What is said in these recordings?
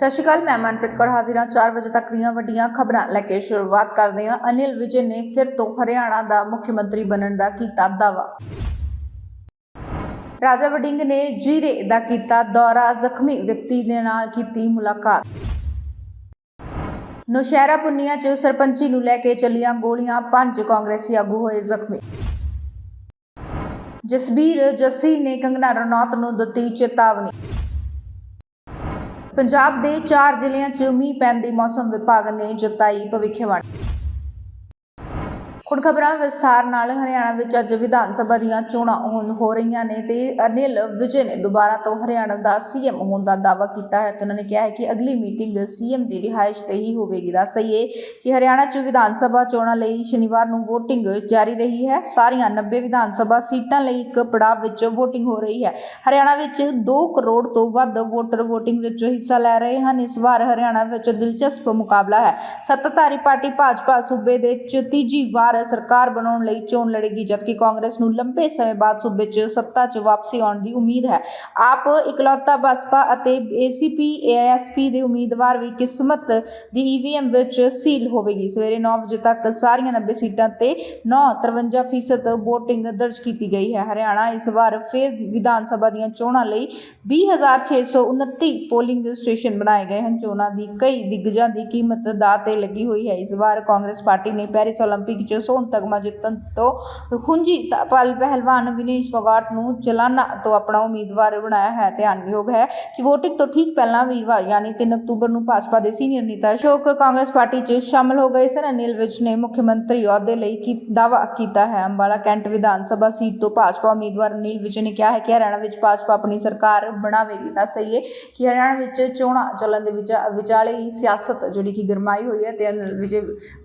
ਸਤਿ ਸ਼੍ਰੀ ਅਕਾਲ, ਮੈਂ ਮਨਪ੍ਰੀਤ ਕੌਰ ਹਾਜ਼ਰਾਂ 4 ਵਜੇ ਤੱਕ ਦੀਆਂ ਵੱਡੀਆਂ ਖਬਰਾਂ ਲੈ ਕੇ ਸ਼ੁਰੂਆਤ ਕਰਦੇ ਹਾਂ। ਅਨਿਲ ਵਿਜੇ ਨੇ ਫਿਰ ਤੋਂ ਹਰਿਆਣਾ ਦਾ ਮੁੱਖ ਮੰਤਰੀ ਬਣਨ ਦਾ ਕੀਤਾ ਦਾਅਵਾ। ਰਾਜਾ ਵੜਿੰਗ ਨੇ ਜੀਰੇ ਦਾ ਕੀਤਾ ਦੌਰਾ। ਜ਼ਖਮੀ ਵਿਅਕਤੀ ਦੇ ਨਾਲ ਕੀਤੀ ਮੁਲਾਕਾਤ। ਨੌਸ਼ਹਿਰਾ ਪੁੰਨੀਆ ਚ ਸਰਪੰਚੀ ਨੂੰ ਲੈ ਕੇ ਚੱਲੀਆਂ ਗੋਲੀਆਂ। ਪੰਜ ਕਾਂਗਰਸੀ ਆਗੂ ਹੋਏ ਜ਼ਖਮੀ। ਜਸਬੀਰ ਜੱਸੀ ਨੇ ਕੰਗਨਾ ਰਣੌਤ ਨੂੰ ਦਿੱਤੀ ਚੇਤਾਵਨੀ। ਪੰਜਾਬ ਦੇ 4 ਜ਼ਿਲ੍ਹਿਆਂ 'ਚ ਮੀਂਹ ਪੈਣ ਦੀ ਮੌਸਮ ਵਿਭਾਗ ਨੇ ਜਤਾਈ ਭਵਿੱਖਬਾਣੀ। ਹੁਣ ਖਬਰਾਂ ਵਿਸਥਾਰ ਨਾਲ ਹਰਿਆਣਾ ਵਿੱਚ ਅੱਜ ਵਿਧਾਨ ਸਭਾ ਦੀਆਂ ਚੋਣਾਂ ਹੋਣ ਹੋ ਰਹੀਆਂ ਨੇ ਤੇ ਅਨਿਲ ਵਿਜੇ ਨੇ ਦੁਬਾਰਾ ਤੋਂ ਹਰਿਆਣਾ ਦਾ ਸੀਐਮ ਹੋਣ ਦਾ ਦਾਅਵਾ ਕੀਤਾ ਹੈ ਤੇ ਉਹਨਾਂ ਨੇ ਕਿਹਾ ਹੈ ਕਿ ਅਗਲੀ ਮੀਟਿੰਗ ਸੀਐਮ ਦੀ ਰਿਹਾਇਸ਼ ਤੇ ਹੀ ਹੋਵੇਗੀ। ਦੱਸ ਸਹੀਏ ਕਿ ਹਰਿਆਣਾ 'ਚ ਵਿਧਾਨ ਸਭਾ ਚੋਣਾਂ ਲਈ ਸ਼ਨੀਵਾਰ ਨੂੰ VOTING ਜਾਰੀ ਰਹੀ ਹੈ। ਸਾਰੀਆਂ 90 ਵਿਧਾਨ ਸਭਾ ਸੀਟਾਂ ਲਈ ਇੱਕ ਪੜਾਅ ਵਿੱਚ VOTING ਹੋ ਰਹੀ ਹੈ। ਹਰਿਆਣਾ ਵਿੱਚ 2 ਕਰੋੜ ਤੋਂ ਵੱਧ ਵੋਟਰ VOTING ਵਿੱਚ ਹਿੱਸਾ ਲੈ ਰਹੇ ਹਨ। ਇਸ ਵਾਰ ਹਰਿਆਣਾ ਵਿੱਚ ਦਿਲਚਸਪ ਮੁਕਾਬਲਾ ਹੈ। ਸੱਤਾਧਾਰੀ ਪਾਰਟੀ ਭਾਜਪਾ ਸੂਬੇ ਦੇ ਚ ਤੀਜੀ ਵਾਰ ਸਰਕਾਰ ਬਣਾਉਣ ਲਈ ਚੋਣ ਲੜੇਗੀ ਜਦਕਿ ਕਾਂਗਰਸ ਨੂੰ ਲੰਬੇ ਸਮੇਂ ਬਾਅਦ ਸੂਬੇ 'ਚ ਸੱਤਾ 'ਚ ਵਾਪਸੀ ਆਉਣ ਦੀ ਉਮੀਦ ਹੈ ਆਪ ਇਕਲੌਤਾ ਬਸਪਾ ਅਤੇ ਏਸੀਪੀ ਏਐਸਪੀ ਦੇ ਉਮੀਦਵਾਰ ਵੀ ਕਿਸਮਤ ਦੀ ਈਵੀਐਮ ਵਿੱਚ ਸੀਲ ਹੋਵੇਗੀ ਸਵੇਰੇ 9 ਵਜੇ ਤੱਕ ਸਾਰੀਆਂ 90 ਸੀਟਾਂ ਤੇ 9.53% VOTING ਦਰਜ ਕੀਤੀ ਗਈ ਹੈ ਹਰਿਆਣਾ ਇਸ ਵਾਰ ਫਿਰ ਵਿਧਾਨ ਸਭਾ ਦੀਆਂ ਚੋਣਾਂ ਲਈ 20629 ਪੋਲਿੰਗ ਸਟੇਸ਼ਨ ਬਣਾਏ ਗਏ ਹਨ ਚੋਣਾਂ ਦੀ ਕਈ ਦਿੱਗਜਾਂ ਦੀ ਕੀਮਤ ਦਾ ਤੇ ਲੱਗੀ ਹੋਈ ਹੈ ਇਸ ਵਾਰ ਕਾਂਗਰਸ ਪਾਰਟੀ ਨੇ ਪੈਰਿਸ 올림픽 'ਚ ਸੋਨ ਤਗਮਾ ਜਿੱਤਣ ਤੋਂ ਖੁੰਜੀ ਪਹਿਲਵਾਨ ਵਿਨੇਸ਼ ਫੋਗਾਟ ਨੂੰ ਚਲਾਨਾ ਤੋਂ ਆਪਣਾ ਉਮੀਦਵਾਰ ਬਣਾਇਆ ਹੈ। ਧਿਆਨਯੋਗ ਹੈ ਕਿ VOTING ਤੋਂ ਠੀਕ ਪਹਿਲਾਂ ਵੀਰਵਾਰ, ਯਾਨੀ 3 ਅਕਤੂਬਰ ਨੂੰ ਭਾਜਪਾ ਦੇ ਸੀਨੀਅਰ ਨੇਤਾ ਅਸ਼ੋਕ ਕਾਂਗਰਸ ਪਾਰਟੀ 'ਚ ਸ਼ਾਮਲ ਹੋ ਗਏ ਸਨ। ਅਨਿਲ ਵਿਜ ਨੇ ਮੁੱਖ ਮੰਤਰੀ ਅਹੁਦੇ ਲਈ ਕੀ, ਦਾਅਵਾ ਕੀਤਾ ਹੈ। ਅੰਬਾਲਾ ਕੈਂਟ ਵਿਧਾਨ ਸਭਾ ਸੀਟ ਤੋਂ ਭਾਜਪਾ ਉਮੀਦਵਾਰ ਅਨਿਲ ਵਿਜ ਨੇ ਕਿਹਾ ਹੈ ਕਿ ਹਰਿਆਣਾ ਵਿੱਚ ਭਾਜਪਾ ਆਪਣੀ ਸਰਕਾਰ ਬਣਾਵੇਗੀ। ਤਾਂ ਸਹੀ ਹੈ ਕਿ ਹਰਿਆਣਾ ਵਿੱਚ ਚੋਣਾਂ ਚੱਲਣ ਦੇ ਵਿਚਾਲੇ ਹੀ ਸਿਆਸਤ ਜਿਹੜੀ ਕਿ ਗਰਮਾਈ ਹੋਈ ਹੈ ਤੇ ਅਨਿਲ ਵਿਜ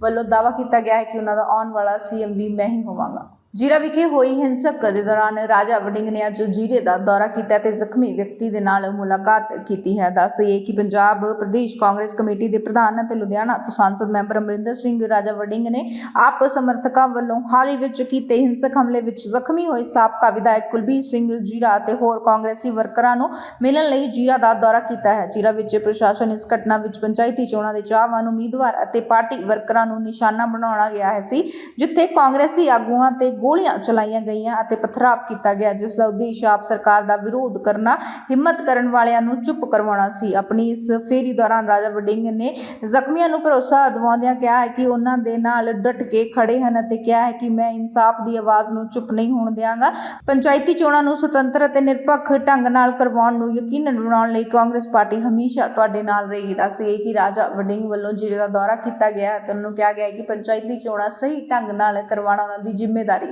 ਵੱਲੋਂ ਦਾਅਵਾ ਕੀਤਾ ਗਿਆ ਹੈ ਕਿ ਉਹਨਾਂ ਦਾ ਆਉਣ ਵਾਲਾ ਸੀਐਮ ਵੀ ਮੈਂ ਹੀ ਹੋਵਾਂਗਾ। ਜੀਰਾ ਵਿਖੇ ਹੋਈ ਹਿੰਸਕ ਦੇ ਦੌਰਾਨ ਰਾਜਾ ਵਡਿੰਗ ਨੇ ਅੱਜ ਜੀਰੇ ਦਾ ਦੌਰਾ ਕੀਤਾ ਤੇ ਜ਼ਖਮੀ ਵਿਅਕਤੀ ਦੇ ਨਾਲ ਮੁਲਾਕਾਤ ਕੀਤੀ ਹੈ। ਦੱਸਈਏ ਕਿ ਪੰਜਾਬ ਪ੍ਰਦੇਸ਼ ਕਾਂਗਰਸ ਕਮੇਟੀ ਦੇ ਪ੍ਰਧਾਨ ਅਤੇ ਲੁਧਿਆਣਾ ਤੋਂ ਸੰਸਦ ਮੈਂਬਰ ਅਮਰਿੰਦਰ ਸਿੰਘ, ਰਾਜਾ ਵਡਿੰਗ ਨੇ ਆਪ ਸਮਰਥਕਾਂ ਵੱਲੋਂ ਹਾਲ ਹੀ ਵਿੱਚ ਕੀਤੇ ਹਿੰਸਕ ਹਮਲੇ ਵਿੱਚ ਜ਼ਖਮੀ ਹੋਏ ਸਾਬਕਾ ਵਿਧਾਇਕ ਕੁਲਬੀਰ ਸਿੰਘ ਜੀਰਾ ਅਤੇ ਹੋਰ ਕਾਂਗਰਸੀ ਵਰਕਰਾਂ ਨੂੰ ਮਿਲਣ ਲਈ ਜੀਰਾ ਦਾ ਦੌਰਾ ਕੀਤਾ ਹੈ। ਜੀਰਾ ਵਿੱਚ ਪ੍ਰਸ਼ਾਸਨ ਇਸ ਘਟਨਾ ਵਿੱਚ ਪੰਚਾਇਤੀ ਚੋਣਾਂ ਦੇ ਚਾਹਵਾਨ ਉਮੀਦਵਾਰ ਅਤੇ ਪਾਰਟੀ ਵਰਕਰਾਂ ਨੂੰ ਨਿਸ਼ਾਨਾ ਬਣਾਉਣਾ ਗਿਆ ਹੈ ਸੀ, ਜਿੱਥੇ ਕਾਂਗਰਸੀ ਆਗੂਆਂ ਤੇ ਗੋਲੀਆਂ ਚਲਾਈਆਂ ਗਈਆਂ ਅਤੇ ਪਥਰਾਵ ਕੀਤਾ ਗਿਆ, ਜਿਸ ਦਾ ਉਦੇਸ਼ ਆਪ ਸਰਕਾਰ ਦਾ ਵਿਰੋਧ ਕਰਨਾ, ਹਿੰਮਤ ਕਰਨ ਵਾਲਿਆਂ ਨੂੰ ਚੁੱਪ ਕਰਵਾਉਣਾ ਸੀ। ਆਪਣੀ ਇਸ ਫੇਰੀ ਦੌਰਾਨ ਰਾਜਾ ਵਡਿੰਗ ਨੇ ਜ਼ਖਮੀਆਂ ਨੂੰ ਭਰੋਸਾ ਦਿਵਾਉਂਦਿਆਂ ਕਿਹਾ ਹੈ ਕਿ ਉਹਨਾਂ ਦੇ ਨਾਲ ਡਟ ਕੇ ਖੜੇ ਹਨ ਅਤੇ ਕਿਹਾ ਹੈ ਕਿ ਮੈਂ ਇਨਸਾਫ ਦੀ ਆਵਾਜ਼ ਨੂੰ ਚੁੱਪ ਨਹੀਂ ਹੋਣ ਦਿਆਂਗਾ। ਪੰਚਾਇਤੀ ਚੋਣਾਂ ਨੂੰ ਸੁਤੰਤਰ ਅਤੇ ਨਿਰਪੱਖ ਢੰਗ ਨਾਲ ਕਰਵਾਉਣ ਨੂੰ ਯਕੀਨਨ ਬਣਾਉਣ ਲਈ ਕਾਂਗਰਸ ਪਾਰਟੀ ਹਮੇਸ਼ਾ ਤੁਹਾਡੇ ਨਾਲ ਰਹੇਗੀ। ਦੱਸਈਏ ਕਿ ਰਾਜਾ ਵਡਿੰਗ ਵੱਲੋਂ ਜ਼ਿਲ੍ਹੇ ਦਾ ਦੌਰਾ ਕੀਤਾ ਗਿਆ ਹੈ ਤੇ ਉਹਨਾਂ ਨੂੰ ਕਿਹਾ ਗਿਆ ਹੈ ਕਿ ਪੰਚਾਇਤੀ ਚੋਣਾਂ ਸਹੀ ਢੰਗ ਨਾਲ ਕਰਵਾਉਣਾ ਉਹਨਾਂ ਦੀ ਜ਼ਿੰਮੇਵਾਰੀ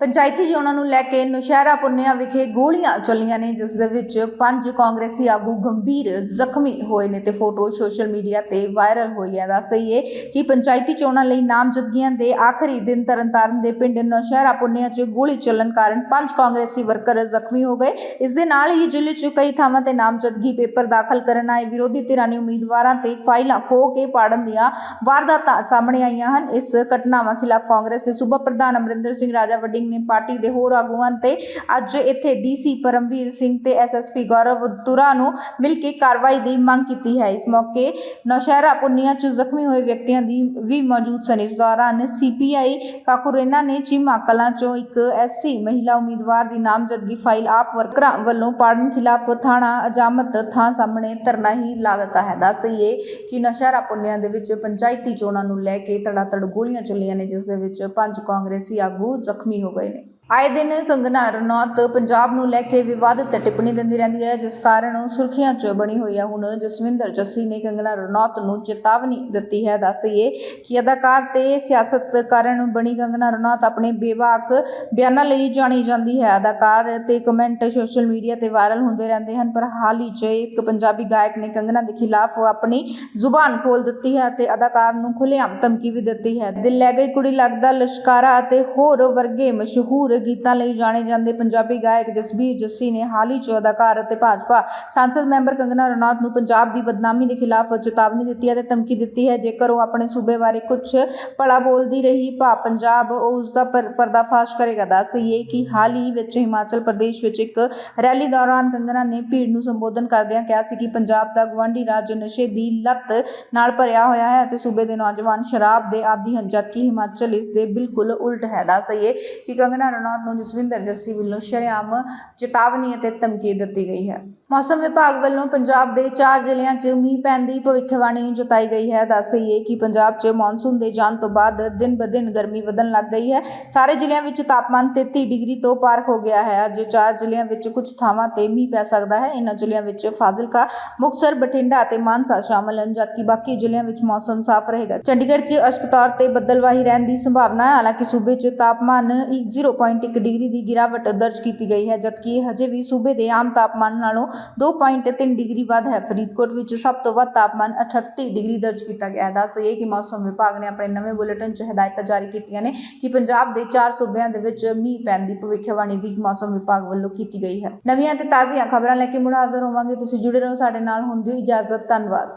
ਪੰਚਾਇਤੀ ਚੋਣਾਂ ਨੂੰ ਲੈ ਕੇ ਨੁਸ਼ਹਿਰਾ ਪੁੰਨਿਆ ਵਿਖੇ ਗੋਲੀਆਂ ਚੱਲੀਆਂ ਨੇ, ਜਿਸ ਦੇ ਵਿੱਚ ਪੰਜ ਕਾਂਗਰਸੀ ਆਗੂ ਗੰਭੀਰ ਜ਼ਖਮੀ ਹੋਏ ਨੇ ਤੇ ਫੋਟੋ ਸੋਸ਼ਲ ਮੀਡੀਆ ਤੇ ਵਾਇਰਲ ਹੋਈ ਹੈ। ਦੱਸ ਸਹੀਏ ਕਿ ਪੰਚਾਇਤੀ ਚੋਣਾਂ ਲਈ ਨਾਮਜ਼ਦਗੀਆਂ ਦੇ ਆਖਰੀ ਦਿਨ ਤਰਨਤਾਰਨ ਦੇ ਪਿੰਡ ਨੁਸ਼ਹਿਰਾ ਪੁੰਨਿਆ 'ਚ ਗੋਲੀ ਚੱਲਣ ਕਾਰਨ ਪੰਜ ਕਾਂਗਰਸੀ ਵਰਕਰ ਜ਼ਖਮੀ ਹੋ ਗਏ। ਇਸ ਦੇ ਨਾਲ ਹੀ ਜ਼ਿਲ੍ਹੇ 'ਚ ਕਈ ਥਾਵਾਂ ਤੇ ਨਾਮਜ਼ਦਗੀ ਪੇਪਰ ਦਾਖਲ ਕਰਨ ਆਏ ਵਿਰੋਧੀ ਧਿਰਾਂ ਨੇ ਉਮੀਦਵਾਰਾਂ ਤੇ ਫਾਈਲਾਂ ਖੋ ਕੇ ਪਾੜਨ ਦੀਆਂ ਵਾਰਦਾਤਾਂ ਸਾਹਮਣੇ ਆਈਆਂ ਹਨ। ਇਸ ਘਟਨਾਵਾਂ ਖਿਲਾਫ ਕਾਂਗਰਸ ਦੇ ਸੂਬਾ ਪ੍ਰਧਾਨ ਅਮਰਿੰਦਰ ਸਿੰਘ ਰਾਜਾ ਵੱਡੀ ਵਡਿੰਗ ਨੇ ਪਾਰਟੀ ਦੇ ਹੋਰ ਆਗੂਆਂ ਤੇ ਅੱਜ ਇੱਥੇ ਡੀਸੀ ਪਰਮਵੀਰ ਸਿੰਘ ਤੇ ਐਸਐਸਪੀ ਗੌਰਵ ਤੁਰਾ ਨੂੰ ਮਿਲ ਕੇ ਕਾਰਵਾਈ ਦੀ ਮੰਗ ਕੀਤੀ ਹੈ। ਇਸ ਮੌਕੇ ਨੌਸ਼ਹਿਰਾ ਪੁੰਨੀਆ ਚ ਜ਼ਖਮੀ ਹੋਏ ਵਿਅਕਤੀਆਂ ਦੀ ਵੀ ਮੌਜੂਦ ਸਨ। ਇਸ ਦੌਰਾਨ ਸੀਪੀਆਈ ਕਾਕੁਰੇਨਾ ਨੇ ਚੀਮਾ ਕਲਾਂ ਚੋਂ ਇੱਕ ਐਸਸੀ ਮਹਿਲਾ ਉਮੀਦਵਾਰ ਦੀ ਨਾਮਜ਼ਦਗੀ ਫਾਈਲ ਆਪ ਵਰਕਰਾਂ ਵੱਲੋਂ ਪਾੜਨ ਖਿਲਾਫ ਥਾਣਾ ਅਜਾਮਤ ਥਾਂ ਸਾਹਮਣੇ ਧਰਨਾ ਹੀ ਲਾ ਦਿੱਤਾ ਹੈ। ਦੱਸਈਏ ਕਿ ਨੌਸ਼ਹਿਰਾ ਪੁੰਨੀਆ ਦੇ ਵਿੱਚ ਪੰਚਾਇਤੀ ਚੋਣਾਂ ਨੂੰ ਲੈ ਕੇ ਤੜਾਤੜ ਗੋਲੀਆਂ ਚੱਲੀਆਂ ਨੇ, ਜਿਸ ਦੇ ਵਿੱਚ ਪੰਜ ਕਾਂਗਰਸੀ ਆਗੂ ਜ਼ਖਮੀ ਹੋ ਗਏ ਨੇ ਆਏ ਦਿਨ ਕੰਗਨਾ ਰਣੌਤ ਪੰਜਾਬ ਨੂੰ ਲੈ ਕੇ ਵਿਵਾਦਤ ਟਿੱਪਣੀ ਦਿੰਦੀ ਰਹਿੰਦੀ ਹੈ, ਜਿਸ ਕਾਰਨ ਉਹ ਸੁਰਖੀਆਂ 'ਚ ਬਣੀ ਹੋਈ ਹੈ ਹੁਣ ਜਸਵਿੰਦਰ ਜੱਸੀ ਨੇ ਕੰਗਨਾ ਰਣੌਤ ਨੂੰ ਚੇਤਾਵਨੀ ਦਿੱਤੀ ਹੈ। ਦੱਸਈਏ ਕਿ ਅਦਾਕਾਰ ਤੇ ਸਿਆਸਤ ਕਾਰਨ ਬਣੀ ਕੰਗਨਾ ਰਣੌਤ ਆਪਣੇ ਬੇਵਾਕ ਬਿਆਨਾਂ ਲਈ ਜਾਣੀ ਜਾਂਦੀ ਹੈ। ਅਦਾਕਾਰ ਤੇ ਕਮੈਂਟ ਸੋਸ਼ਲ ਮੀਡੀਆ ਤੇ ਵਾਇਰਲ ਹੁੰਦੇ ਰਹਿੰਦੇ ਹਨ, ਪਰ ਹਾਲ ਹੀ 'ਚ ਇੱਕ ਪੰਜਾਬੀ ਗਾਇਕ ਨੇ ਕੰਗਨਾ ਦੇ ਖਿਲਾਫ ਆਪਣੀ ਜ਼ੁਬਾਨ ਖੋਲ ਦਿੱਤੀ ਹੈ ਤੇ ਅਦਾਕਾਰ ਨੂੰ ਖੁੱਲ੍ਹੇਆਮ ਧਮਕੀ ਵੀ ਦਿੱਤੀ ਹੈ। ਦਿਲ ਲੈ ਗਈ ਕੁੜੀ ਲੱਗਦਾ ਲਸ਼ਕਾਰਾ ਅਤੇ ਹੋਰ ਵਰਗੇ ਮਸ਼ਹੂਰ ਗੀਤਾਂ ਲਈ ਜਾਣੇ ਜਾਂਦੇ ਪੰਜਾਬੀ ਗਾਇਕ ਜਸਬੀਰ ਜੱਸੀ ਨੇ ਹਾਲ ਹੀ 'ਚ ਅਦਾਕਾਰ ਅਤੇ ਭਾਜਪਾ ਸੰਸਦ ਮੈਂਬਰ ਕੰਗਨਾ ਰਣੌਤ ਨੂੰ ਪੰਜਾਬ ਦੀ ਬਦਨਾਮੀ ਦੇ ਖਿਲਾਫ ਚੇਤਾਵਨੀ ਦਿੱਤੀ ਹੈ ਤੇ ਧਮਕੀ ਦਿੱਤੀ ਹੈ। ਜੇਕਰ ਉਹ ਆਪਣੇ ਸੂਬੇ ਬਾਰੇ ਕੁਝ ਭਲਾ ਬੋਲਦੀ ਰਹੀ ਭਾ ਪੰਜਾਬ ਉਹ ਉਸ ਦਾ ਪਰਦਾਫਾਸ਼ ਕਰੇਗਾ। ਦੱਸ ਦਈਏ ਕਿ ਹਾਲ ਹੀ ਵਿੱਚ ਹਿਮਾਚਲ ਪ੍ਰਦੇਸ਼ ਵਿੱਚ ਇੱਕ ਰੈਲੀ ਦੌਰਾਨ ਕੰਗਨਾ ਨੇ ਭੀੜ ਨੂੰ ਸੰਬੋਧਨ ਕਰਦਿਆਂ ਕਿਹਾ ਸੀ ਕਿ ਪੰਜਾਬ ਦਾ ਗਵਾਂਢੀ ਰਾਜ ਨਸ਼ੇ ਦੀ ਲੱਤ ਨਾਲ ਭਰਿਆ ਹੋਇਆ ਹੈ ਅਤੇ ਸੂਬੇ ਦੇ ਨੌਜਵਾਨ ਸ਼ਰਾਬ ਦੇ ਆਦੀ ਹਨ, ਜਦਕਿ ਹਿਮਾਚਲ ਇਸ ਦੇ ਬਿਲਕੁਲ ਉਲਟ ਹੈ। ਦੱਸ ਦਈਏ ਕਿ ਕੰਗਨਾ ਰਣੌਤ ਨੂੰ ਜਸਵਿੰਦਰ ਜੱਸੀ ਵੱਲੋਂ ਸ਼ਰੇਆਮ ਚੇਤਾਵਨੀ ਅਤੇ ਧਮਕੀ ਦਿੱਤੀ ਗਈ ਹੈ। ਮੌਸਮ ਵਿਭਾਗ ਵੱਲੋਂ ਪੰਜਾਬ ਦੇ ਚਾਰ ਜ਼ਿਲ੍ਹਿਆਂ 'ਚ ਮੀਂਹ ਪੈਣ ਦੀ ਭਵਿੱਖਬਾਣੀ ਜਤਾਈ ਗਈ ਹੈ। ਦੱਸ ਦਈਏ ਕਿ ਪੰਜਾਬ 'ਚ ਮੌਨਸੂਨ ਦੇ ਜਾਣ ਤੋਂ ਬਾਅਦ ਦਿਨ ਬ ਦਿਨ ਗਰਮੀ ਵਧਣ ਲੱਗ ਗਈ ਹੈ। ਸਾਰੇ ਜ਼ਿਲ੍ਹਿਆਂ ਵਿੱਚ ਤਾਪਮਾਨ 33 ਡਿਗਰੀ ਤੋਂ ਪਾਰ ਹੋ ਗਿਆ ਹੈ। ਅੱਜ ਚਾਰ ਜ਼ਿਲ੍ਹਿਆਂ ਵਿੱਚ ਕੁਝ ਥਾਵਾਂ ਤੇ ਮੀਂਹ ਪੈ ਸਕਦਾ ਹੈ। ਇਹਨਾਂ ਜ਼ਿਲ੍ਹਿਆਂ ਵਿੱਚ ਫਾਜ਼ਿਲਕਾ, ਮੁਕਤਸਰ, ਬਠਿੰਡਾ ਅਤੇ ਮਾਨਸਾ ਸ਼ਾਮਲ ਹਨ, ਜਦਕਿ ਬਾਕੀ ਜ਼ਿਲ੍ਹਿਆਂ ਵਿੱਚ ਮੌਸਮ ਸਾਫ਼ ਰਹੇਗਾ। ਚੰਡੀਗੜ੍ਹ 'ਚ ਅਸ਼ਕ ਤੌਰ ਤੇ ਬੱਦਲਵਾਹੀ ਰਹਿਣ ਦੀ ਸੰਭਾਵਨਾ ਹੈ। ਹਾਲਾਂਕਿ ਸੂਬੇ 'ਚ ਤਾਪਮਾਨ 0.1 ਡਿਗਰੀ ਦੀ ਗਿਰਾਵਟ ਦਰਜ ਕੀਤੀ ਗਈ ਹੈ, ਜਦਕਿ ਇਹ ਹਜੇ ਵੀ ਸੂਬੇ ਦੇ ਆਮ ਤਾਪਮਾਨ ਨਾਲੋਂ 2.3 ਡਿਗਰੀ ਵੱਧ ਹੈ। ਫਰੀਦਕੋਟ ਵਿੱਚ ਸਭ ਤੋਂ ਵੱਧ ਤਾਪਮਾਨ 38 ਡਿਗਰੀ ਦਰਜ ਕੀਤਾ ਗਿਆ ਹੈ। ਦੱਸ ਇਹ ਕਿ ਮੌਸਮ ਵਿਭਾਗ ਨੇ ਆਪਣੇ ਨਵੇਂ ਬੁਲੇਟਿਨ 'ਚ ਹਦਾਇਤਾਂ ਜਾਰੀ ਕੀਤੀਆਂ ਨੇ ਕਿ ਪੰਜਾਬ ਦੇ ਚਾਰ ਸੂਬਿਆਂ ਦੇ ਵਿੱਚ ਮੀਂਹ ਪੈਣ ਦੀ ਭਵਿੱਖਬਾਣੀ ਵੀ ਮੌਸਮ ਵਿਭਾਗ ਵੱਲੋਂ ਕੀਤੀ ਗਈ ਹੈ। ਨਵੀਆਂ ਤੇ ਤਾਜ਼ੀਆਂ ਖਬਰਾਂ ਲੈ ਕੇ ਮੁੜ ਹਾਜ਼ਰ ਹੋਵਾਂਗੇ। ਤੁਸੀਂ ਜੁੜੇ ਰਹੋ ਸਾਡੇ ਨਾਲ, ਹੁੰਦੀ ਇਜਾਜ਼ਤ, ਧੰਨਵਾਦ।